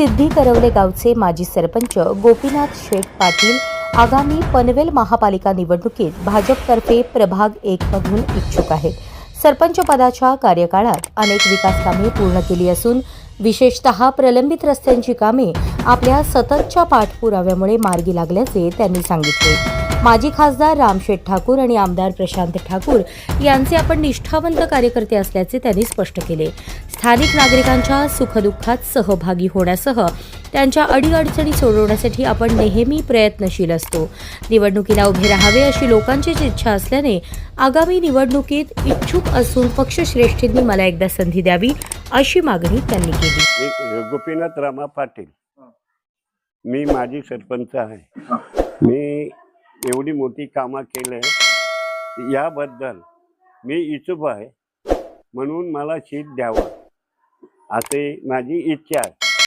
सिद्धी करवले गावचे माजी सरपंच गोपीनाथ शेठ पाटील आगामी पनवेल महापालिका निवडणुकीत भाजपतर्फे प्रभाग एक मधून इच्छुक आहेत. सरपंच पदाच्या कार्यकाळात अनेक विकास कामे पूर्ण केली असून विशेषतः प्रलंबित रस्त्यांची कामे आपल्या सततच्या पाठपुराव्यामुळे मार्गी लागल्याचे त्यांनी सांगितले. माजी खासदार रामशेठ ठाकूर आणि आमदार प्रशांत ठाकूर यांचे आपण निष्ठावंत कार्यकर्ते असल्याचे त्यांनी स्पष्ट केले. स्थानिक नागरिकांच्या सुखदुःखात सहभागी होण्यासह त्यांच्या अडीअडचणी सोडवण्यासाठी आपण नेहमी प्रयत्नशील असतो. निवडणुकीला उभे राहावे अशी लोकांचीच इच्छा असल्याने आगामी निवडणुकीत इच्छुक असून पक्षश्रेष्ठींनी मला एकदा संधी द्यावी अशी मागणी त्यांनी केली. गोपीनाथ रामा पाटील. मी माजी सरपंच आहे. मी एवढी मोठी कामं केले. याबद्दल मी इच्छुक आहे. म्हणून मला सीट द्यावं. असे माझी इच्छा आहे.